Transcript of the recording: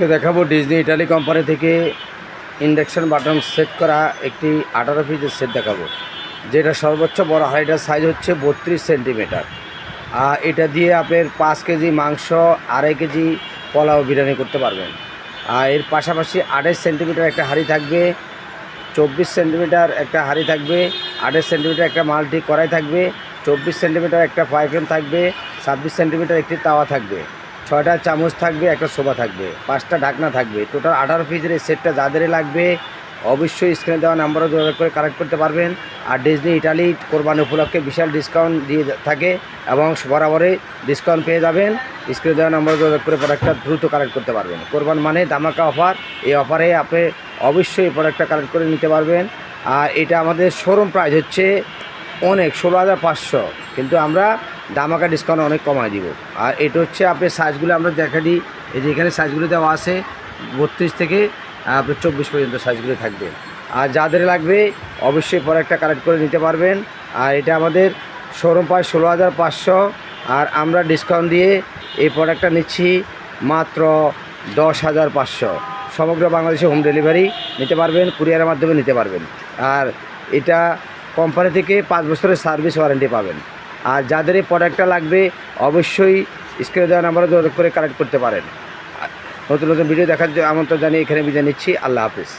আজকে দেখাবো Disney Italy company থেকে ইন্ডাকশান বাটন সেট করা একটি আঠারো পিসের সেট দেখাবো। যেটা সর্বোচ্চ বড় এটার সাইজ হচ্ছে বত্রিশ সেন্টিমিটার আর এটা দিয়ে আপনার পাঁচ কেজি মাংস, আড়াই কেজি পোলাও বিরিয়ানি করতে পারবেন। আর এর পাশাপাশি আড়াই সেন্টিমিটার একটা হাঁড়ি থাকবে, চব্বিশ সেন্টিমিটার একটা হাঁড়ি থাকবে, আঠাশ সেন্টিমিটার একটা মাল্টি কড়াই থাকবে, চব্বিশ সেন্টিমিটার একটা ফ্রাই থাকবে, ছাব্বিশ সেন্টিমিটার একটি তাওয়া থাকবে। ছয়টা চামচ থাকবে, একটা সোফা থাকবে, পাঁচটা ঢাকনা থাকবে। টোটাল আঠারো পিসের এই সেটটা যাদের লাগবে, অবশ্যই স্ক্রিনে দেওয়া নাম্বারও যোগাযোগ করে কালেক্ট করতে পারবেন। আর ডিজনি ইটালি কোরবানি উপলক্ষে বিশাল ডিসকাউন্ট দিয়ে থাকে এবং বরাবরই ডিসকাউন্ট পেয়ে যাবেন। স্ক্রিনে দেওয়া নাম্বারে যোগাযোগ করে প্রোডাক্টটা দ্রুত কালেক্ট করতে পারবেন। কোরবান মানে দামাকা অফার এই অফারে আপনি অবশ্যই প্রোডাক্টটা কালেক্ট করে নিতে পারবেন। আর এটা আমাদের শোরুম প্রাইস হচ্ছে অনেক, ষোলো হাজার পাঁচশো। কিন্তু আমরা দামাকা ডিসকাউন্ট অনেক কমায় দিব। আর এটা হচ্ছে আপনার সাইজগুলো আমরা দেখা দিই। এই যে এখানে সাইজগুলো দেওয়া আছে, বত্রিশ থেকে আপনার চব্বিশ পর্যন্ত সাইজগুলো থাকবে। আর যাদের লাগবে, অবশ্যই প্রোডাক্টটা কালেক্ট করে নিতে পারবেন। আর এটা আমাদের শোরুম পায় ষোলো হাজার পাঁচশো। আর আমরা ডিসকাউন্ট দিয়ে এই প্রোডাক্টটা নিচ্ছি মাত্র দশ হাজার পাঁচশো। সমগ্র বাংলাদেশে হোম ডেলিভারি নিতে পারবেন কুরিয়ারের মাধ্যমে নিতে পারবেন। আর এটা কোম্পানি থেকে পাঁচ বছরের সার্ভিস ওয়ারেন্টি পাবেন। আর যাদের এই প্রোডাক্টটা লাগবে, অবশ্যই স্ক্রিনে দেওয়া নাম্বারে যোগাযোগ করে কালেক্ট করতে পারেন। নতুন নতুন ভিডিও দেখার আমন্ত্রণ জানিয়ে এখানে বিদায় নিচ্ছি। আল্লাহ হাফিজ।